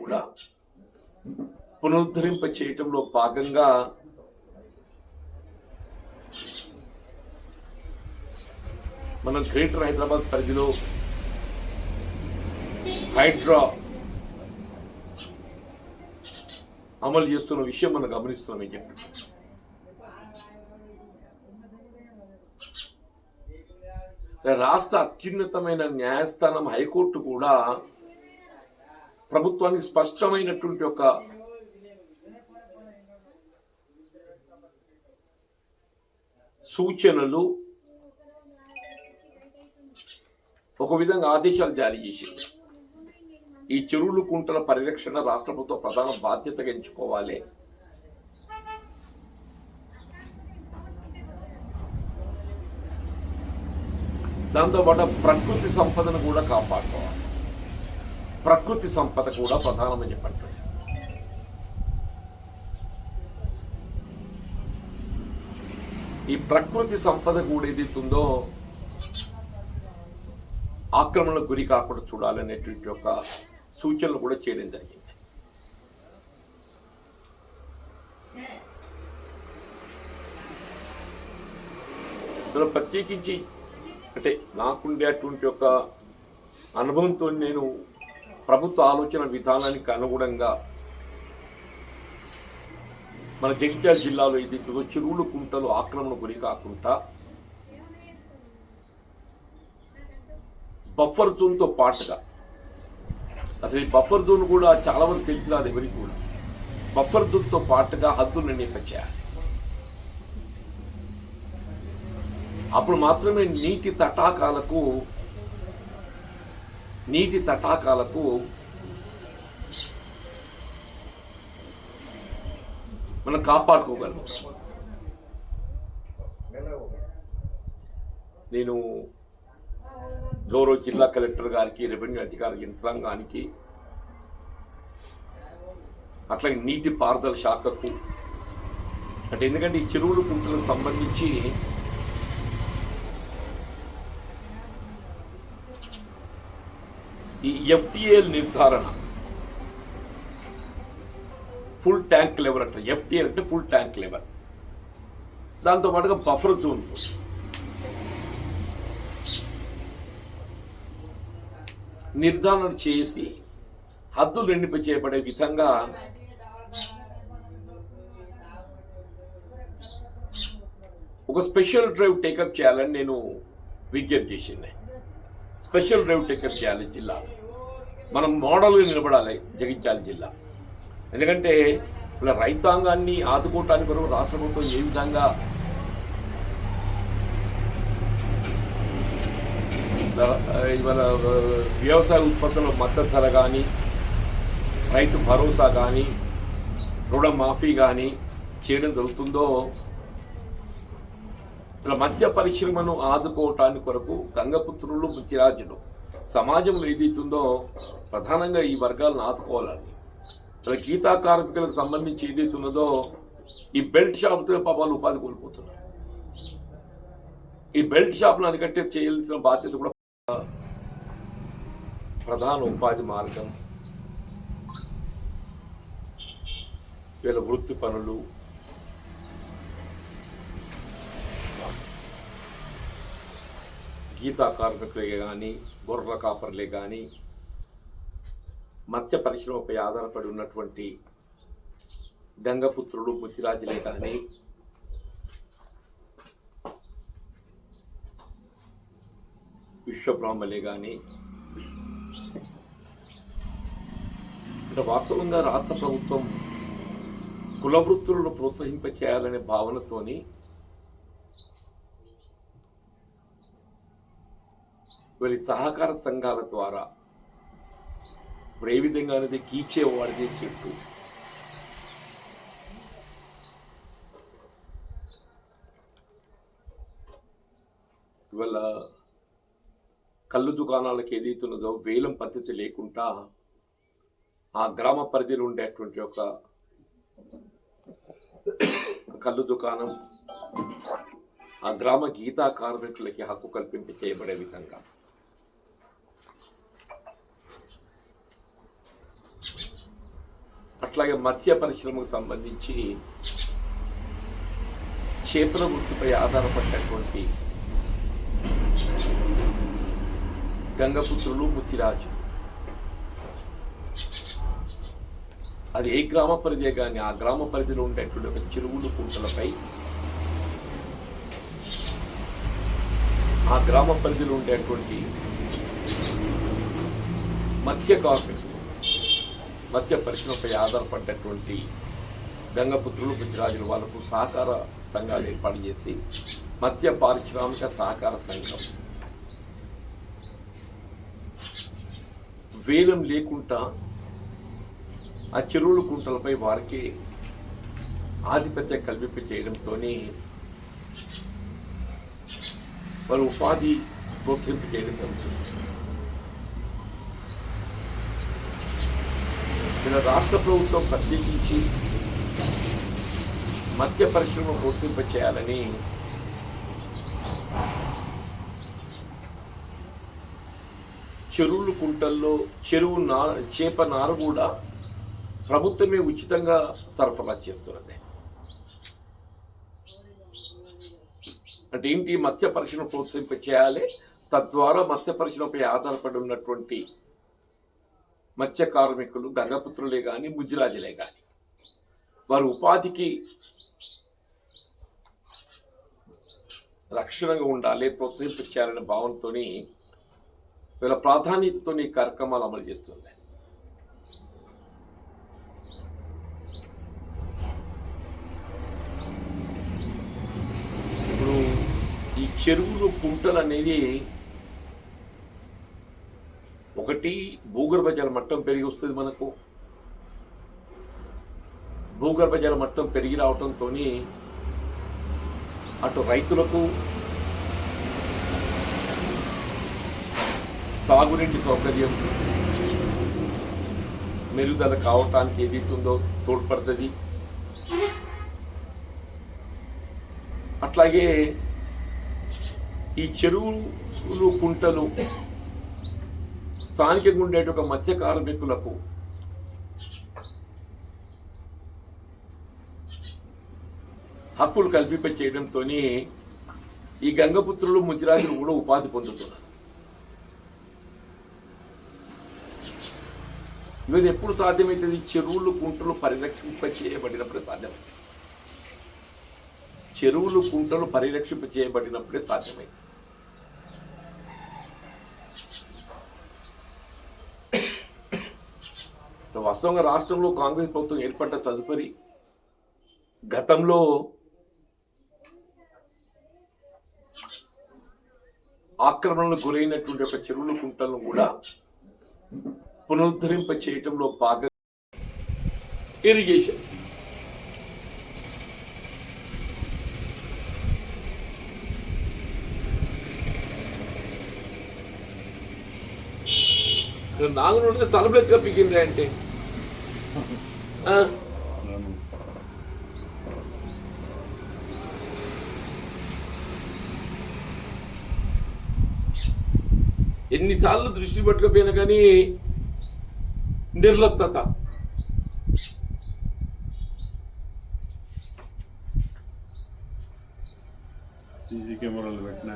కూడా పునరుద్ధరింప చేయటంలో భాగంగా మనం గ్రేటర్ హైదరాబాద్ పరిధిలో హైడ్రా అమలు చేస్తున్న విషయం మనం గమనిస్తున్నాం అని చెప్పి రాష్ట్ర అత్యున్నతమైన న్యాయస్థానం హైకోర్టు కూడా ప్రభుత్వానికి స్పష్టమైనటువంటి ఒక సూచనలు ఒక విధంగా ఆదేశాలు జారీ చేసింది. ఈ చెరువులు కుంటల పరిరక్షణ రాష్ట్ర ప్రభుత్వ ప్రధాన బాధ్యతగా ఎంచుకోవాలి. దాంతోపాటు ప్రకృతి సంపదను కూడా కాపాడుకోవాలి. ప్రకృతి సంపద కూడా ప్రధానమని చెప్పండి. ఈ ప్రకృతి సంపద కూడా ఏదైతుందో ఆక్రమణకు గురి కాకుండా చూడాలనేటువంటి ఒక సూచనలు కూడా చేయడం జరిగింది. ఇందులో ప్రత్యేకించి అంటే నాకుండేటువంటి ఒక అనుభవంతో నేను ప్రభుత్వ ఆలోచన విధానానికి అనుగుణంగా మన జగిత్యాల జిల్లాలో ఇది చెరువులు కుంటలు ఆక్రమణ గురి కాకుండా బఫర్ జోన్తో పాటుగా. అసలు ఈ బఫర్ జోన్ కూడా చాలా వరకు తెలిసిన అది ఎవరికి కూడా. బఫర్ జోన్తో పాటుగా హద్దులు నిర్ణయించాలి అప్పుడు మాత్రమే నీటి తటాకాలకు నీటి తటాకాలకు మనం కాపాడుకోగలం నేను గౌరవ జిల్లా కలెక్టర్ గారికి రెవెన్యూ అధికారి యంత్రాంగానికి అట్లాగే నీటి పారుదల శాఖకు అంటే ఎందుకంటే ఈ చెరువులు కుంటలకు సంబంధించి ఈ ఎఫ్టిఎల్ నిర్ధారణ. ఫుల్ ట్యాంక్ లెవెల్ అంటే. ఎఫ్టీఏల్ అంటే ఫుల్ ట్యాంక్ లెవెల్ దాంతో పాటుగా బఫర్ జోన్ నిర్ధారణ చేసి హద్దులు రెండింప చేయబడే విధంగా ఒక స్పెషల్ డ్రైవ్ టేకప్ చేయాలని నేను విజ్ఞప్తి చేసింది. స్పెషల్ డ్రైవ్ టేకప్ చేయాలి జిల్లా. మనం మోడల్గా నిలబడాలి జగిత్యాల జిల్లా. ఎందుకంటే ఇలా రైతాంగాన్ని ఆదుకోవటానికి కొరకు రాష్ట్ర ప్రభుత్వం ఏ విధంగా మన వ్యవసాయ ఉత్పత్తుల మద్దతు ధర కానీ రైతు భరోసా కానీ రుణమాఫీ కానీ చేయడం జరుగుతుందో ఇలా మధ్య పరిశ్రమను ఆదుకోవటానికి కొరకు గంగపుత్రులు ముత్యరాజులు సమాజంలో ఏదైతుందో ప్రధానంగా ఈ వర్గాలను ఆదుకోవాలని ఇలా గీతా కార్మికులకు సంబంధించి ఏదైతున్నదో ఈ బెల్ట్ షాప్తో పాపాలు ఉపాధి కోల్పోతున్నారు. ఈ బెల్ట్ షాప్ను అరికట్టే చేయాల్సిన బాధ్యత కూడా ప్రధాన ఉపాధి మార్గం. వీళ్ళ వృత్తి పనులు గీతా కార్మికులే కానీ గొర్రెల కాపర్లే కానీ మత్స్య పరిశ్రమపై ఆధారపడి ఉన్నటువంటి గంగపుత్రుడు ముత్తిరాజులే కానీ విశ్వబ్రాహ్మలే కానీ అంటే వాస్తవంగా రాష్ట్ర ప్రభుత్వం కులవృత్తులను ప్రోత్సహింపచేయాలనే ప్రోత్సహింప చేయాలనే భావనతోని మరి సహకార సంఘాల ద్వారా ఇప్పుడు ఏ విధంగా అనేది కీచేవాడిదే చెట్టు ఇవాళ కళ్ళు దుకాణాలకు ఏదైతున్నదో వేలం పద్ధతి లేకుండా ఆ గ్రామ పరిధిలో ఉండేటువంటి ఒక కళ్ళు దుకాణం ఆ గ్రామ గీతా కార్మికులకి హక్కు కల్పింప చేయబడే విధంగా. అట్లాగే మత్స్య పరిశ్రమకు సంబంధించి చేపల వృత్తిపై ఆధారపడినటువంటి గంగపుత్రులు ముత్తిరాజు అది ఏ గ్రామ పరిధే కానీ ఆ గ్రామ పరిధిలో ఉండేటువంటి ఒక చెరువులు కుంటలపై ఆ గ్రామ పరిధిలో ఉండేటువంటి మత్స్య కార్మికులు మత్స్య పరిశ్రమపై ఆధారపడ్డటువంటి గంగపుత్రులు గుజరాజులు వాళ్ళకు సహకార సంఘాలు ఏర్పాటు చేసి మత్స్య పారిశ్రామిక సహకార సంఘం. వేలం లేకుండా ఆ చెరువుల కుంటలపై వారికి ఆధిపత్యం కల్పింప చేయడంతో వారు ఉపాధి ప్రోత్సహింప చేయడం జరుగుతుంది. ఇలా రాష్ట్ర ప్రభుత్వం ప్రత్యేకించి మత్స్య పరిశ్రమ ప్రోత్సహింపచేయాలని చెరువులు కుంటల్లో చెరువు నా చేప నారు కూడా ప్రభుత్వమే ఉచితంగా సరఫరా చేస్తున్నది. అంటే ఏంటి మత్స్య పరిశ్రమ ప్రోత్సహింప చేయాలి తద్వారా మత్స్య పరిశ్రమపై ఆధారపడి ఉన్నటువంటి మత్స్య కార్మికులు గంగపుత్రులే కానీ ముజ్జిరాజులే కానీ వారు ఉపాధికి రక్షణగా ఉండాలి ప్రోత్సహించాలనే భావంతో వీళ్ళ ప్రాధాన్యతతో ఈ కార్యక్రమాలు అమలు చేస్తుంది ఇప్పుడు ఈ చెరువులు కుంటలు అనేది ఒకటి భూగర్భ జల మట్టం పెరిగి వస్తుంది మనకు. భూగర్భ జల మట్టం పెరిగి రావడంతో అటు రైతులకు సాగునీటి సౌకర్యం మెరుగుదల కావటానికి ఏదైతుందో తోడ్పడుతుంది. అట్లాగే ఈ చెరువులు కుంటలు స్థానికంగా ఉండేటువంటి మత్స్య కార్మికులకు హక్కులు కల్పింప చేయడంతో ఈ గంగపుత్రులు ముజిరాజులు కూడా ఉపాధి పొందుతున్నారు. ఇవన్నీ ఎప్పుడు సాధ్యమవుతుంది చెరువులు కుంటలు పరిరక్షింప చేయబడినప్పుడే సాధ్యం చెరువులు కుంటలు పరిరక్షింప చేయబడినప్పుడే సాధ్యమవుతుంది వాస్తవంగా రాష్ట్రంలో కాంగ్రెస్ ప్రభుత్వం ఏర్పడ్డ తదుపరి గతంలో ఆక్రమణలకు గురైనటువంటి ఒక చెరువుల కుంటలను కూడా పునరుద్ధరింప చేయటంలో భాగం ఇరిగేషన్. నాగునుడికి తలుపులు ఎత్తుగా అంటే? ఎన్నిసార్లు దృష్టి పట్టుకపోయినా కానీ నిర్లప్తత సీసీ కెమెరాలు పెట్టినా?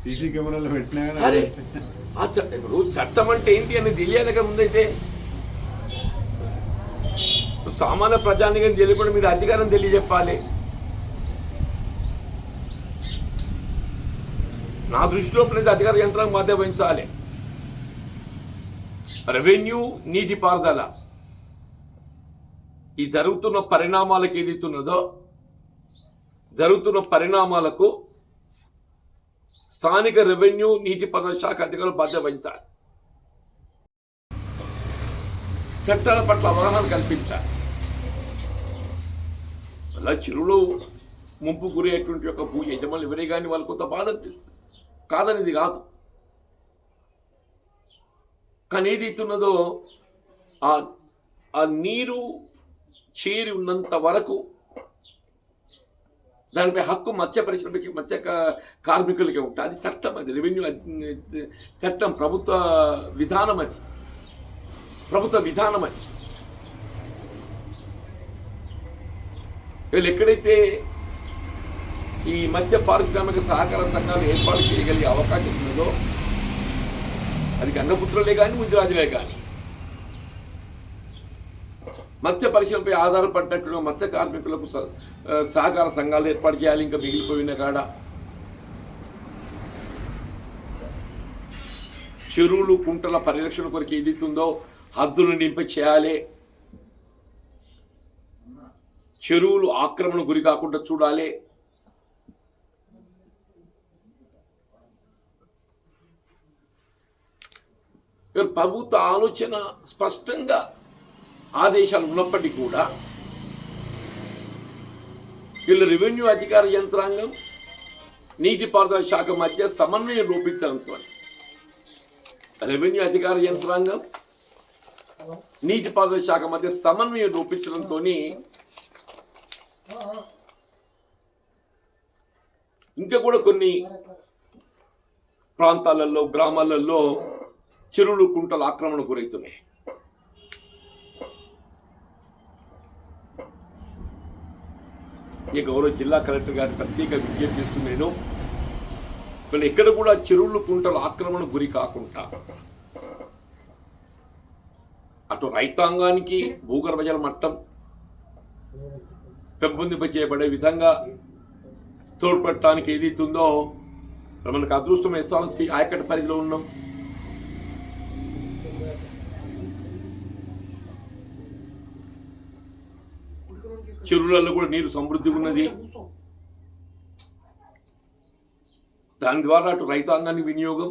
సీసీ కెమెరాలు పెట్టినా అరే కానీ ఆ చట్టం ఇప్పుడు చట్టం అంటే ఏంటి అని తెలియాలి కదా ముందైతే. సామాన్య ప్రజానికం తెలియకుండా మీరు అధికారం తెలియజెప్పాలి. నా దృష్టిలో ప్రతి అధికార యంత్రాంగం మధ్య వహించాలి. రెవెన్యూ నీటిపారుదల ఈ జరుగుతున్న పరిణామాలకు ఏదైతున్నదో జరుగుతున్న పరిణామాలకు స్థానిక రెవెన్యూ నీటిపారుదల శాఖ అధికారులు బాధ్యత వహించాలి. చట్టాల పట్ల అవగాహన కల్పించాలి. అలా చెరువులో ముంపు గురయ్యేటువంటి యొక్క భూ యజమానులు ఎవరే కానీ వాళ్ళు కొంత బాధ అనిపిస్తుంది. కాదనేది కాదు. కానీ ఏది ఇస్తున్నదో ఆ ఆ నీరు చేరి ఉన్నంత వరకు దానిపై హక్కు మత్స్య పరిశ్రమకి మత్స్య కార్మికులకి ఉంటుంది అది చట్టం అది రెవెన్యూ చట్టం ప్రభుత్వ విధానం అది. ప్రభుత్వ విధానం అది. వీళ్ళు ఎక్కడైతే ఈ మధ్య పారిశ్రామిక సహకార సంఘాలు ఏర్పాటు చేయగలిగే అవకాశం ఉన్నదో అది గంగపుత్రులే కానీ ముంజరాజులే కానీ మత్స్య పరిశ్రమపై ఆధారపడినట్లుగా మత్స్య కార్మికులకు సహకార సంఘాలు ఏర్పాటు చేయాలి ఇంకా మిగిలిపోయిన కాడ. చెరువులు కుంటల పరిరక్షణ కొరకు ఏదైతుందో హద్దులు నింప చేయాలి. చెరువులు ఆక్రమణ గురి కాకుండా చూడాలి. ప్రభుత్వ ఆలోచన స్పష్టంగా ఆదేశాలు ఉన్నప్పటికీ కూడా వీళ్ళ రెవెన్యూ అధికార యంత్రాంగం నీటిపారుదల శాఖ మధ్య సమన్వయం రూపించడంతో రెవెన్యూ అధికార యంత్రాంగం నీటిపారుదల శాఖ మధ్య సమన్వయం రూపించడంతో ఇంకా కూడా కొన్ని ప్రాంతాలలో గ్రామాలలో చెరువులు కుంటలు ఆక్రమణ గురవుతున్నాయి. ఈ గౌరవ జిల్లా కలెక్టర్ గారి ప్రత్యేక విజ్ఞప్తి చేస్తూ నేను ఎక్కడ కూడా చెరువులు కుంటలు ఆక్రమణ గురి కాకుండా అటు రైతాంగానికి భూగర్భ జల మట్టం పెంపొందింపచేయబడే విధంగా తోడ్పడటానికి ఏదైతుందో ఉందో మనకు అదృష్టం ఎస్ఆర్ఎస్పి ఆయకట్ పరిధిలో ఉన్నాం. చెరువులలో కూడా నీరు సమృద్ధి ఉన్నది. దాని ద్వారా అటు రైతాంగానికి వినియోగం.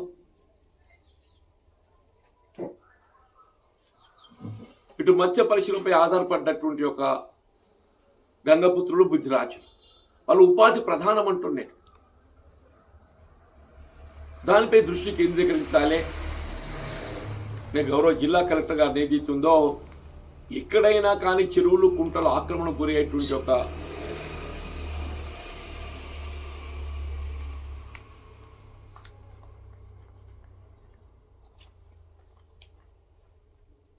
ఇటు మత్స్య పరిశీలనపై ఆధారపడ్డటువంటి ఒక గంగపుత్రులు బుద్ధిరాజు వాళ్ళు ఉపాధి ప్రధానం అంటుండే. దానిపై దృష్టి కేంద్రీకరించాలి. నేను గౌరవ జిల్లా కలెక్టర్ గారు ఏదైతుందో ఎక్కడైనా కానీ చెరువులు కుంటలు ఆక్రమణ గురయ్యేటువంటి ఒక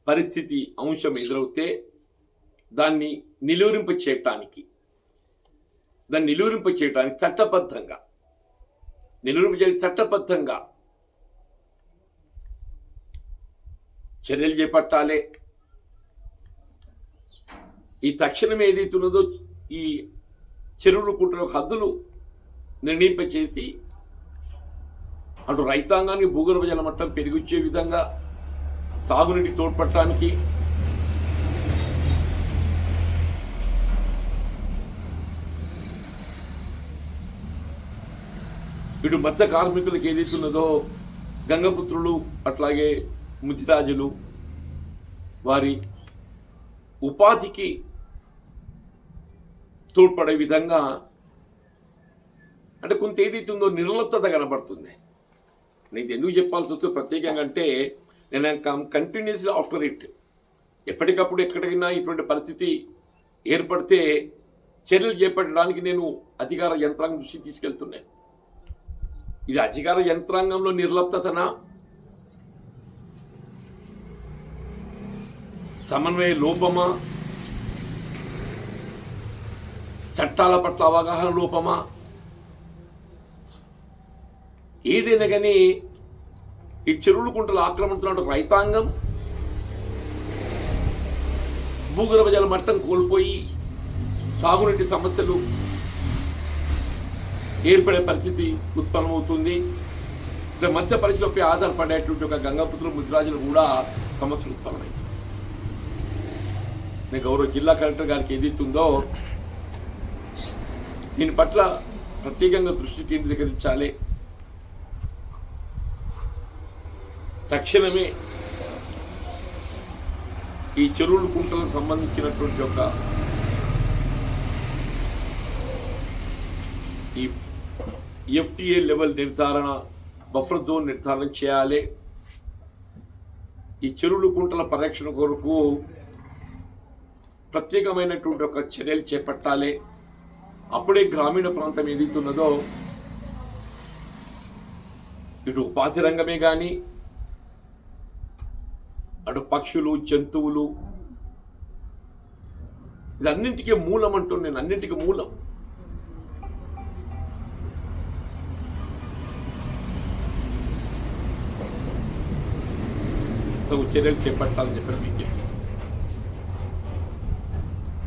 పరిస్థితి అంశం ఎదురవుతే దాన్ని నిలువరింప చేయటానికి. దాన్ని నిలువరింప చేయటానికి చట్టబద్ధంగా. నిలువరింప చేయ చట్టబద్ధంగా. చర్యలు చేపట్టాలి. ఈ తక్షణం ఏదైతున్నదో ఈ చెరువులు కుట్ర హద్దులు నిర్ణయింపచేసి అటు రైతాంగానికి భూగర్భ జలమట్టం పెరిగిచ్చే విధంగా సాగునీటికి తోడ్పడటానికి ఇటు మత్స్య కార్మికులకు ఏదైతున్నదో గంగపుత్రులు అట్లాగే ముతిరాజులు వారి ఉపాధికి తోడ్పడే విధంగా అంటే కొంత ఏదైతుందో నిర్లప్తత కనబడుతుంది. నేను ఎందుకు చెప్పాల్సి వస్తే ప్రత్యేకంగా అంటే నేను కంటిన్యూస్లీ ఆఫ్టర్ ఇట్ ఎప్పటికప్పుడు ఎక్కడికైనా ఇటువంటి పరిస్థితి ఏర్పడితే చర్యలు చేపట్టడానికి నేను అధికార యంత్రాంగం దృష్టి తీసుకెళ్తున్నాను. ఇది అధికార యంత్రాంగంలో నిర్లప్తతనా? సమన్వయ లోపమా? చట్టాల పట్ల అవగాహన లోపమా? ఏదైనా కానీ ఈ చెరువులు కుంటలు ఆక్రమించిన రైతాంగం భూగర్భ జల మట్టం కోల్పోయి సాగునీటి సమస్యలు ఏర్పడే పరిస్థితి ఉత్పన్నమవుతుంది. ఇట్లా మత్స్య పరిస్థితిపై ఆధారపడేటువంటి ఒక గంగాపుత్రులు ముద్రాజులు కూడా సమస్యలు ఉత్పన్నమవుతుంది నేను గౌరవ జిల్లా కలెక్టర్ గారికి ఏదైతుందో దీని పట్ల ప్రత్యేకంగా దృష్టి కేంద్రీకరించాలి. తక్షణమే ఈ చెరువులు కుంటలకు సంబంధించినటువంటి ఒక ఈ ఎఫ్టీఏ లెవెల్ నిర్ధారణ బఫర్ జోన్ నిర్ధారణ చేయాలి. ఈ చెరువులు కుంటల పరిరక్షణ కొరకు ప్రత్యేకమైనటువంటి ఒక చర్యలు చేపట్టాలి. అప్పుడే గ్రామీణ ప్రాంతం ఏదైతున్నదో ఇటు ఉపాధి రంగమే కానీ అటు పక్షులు జంతువులు ఇదన్నింటికీ మూలం అంటూ నేను అన్నింటికీ మూలం. తగు చర్యలు చేపట్టాలని చెప్పి విజ్ఞప్తి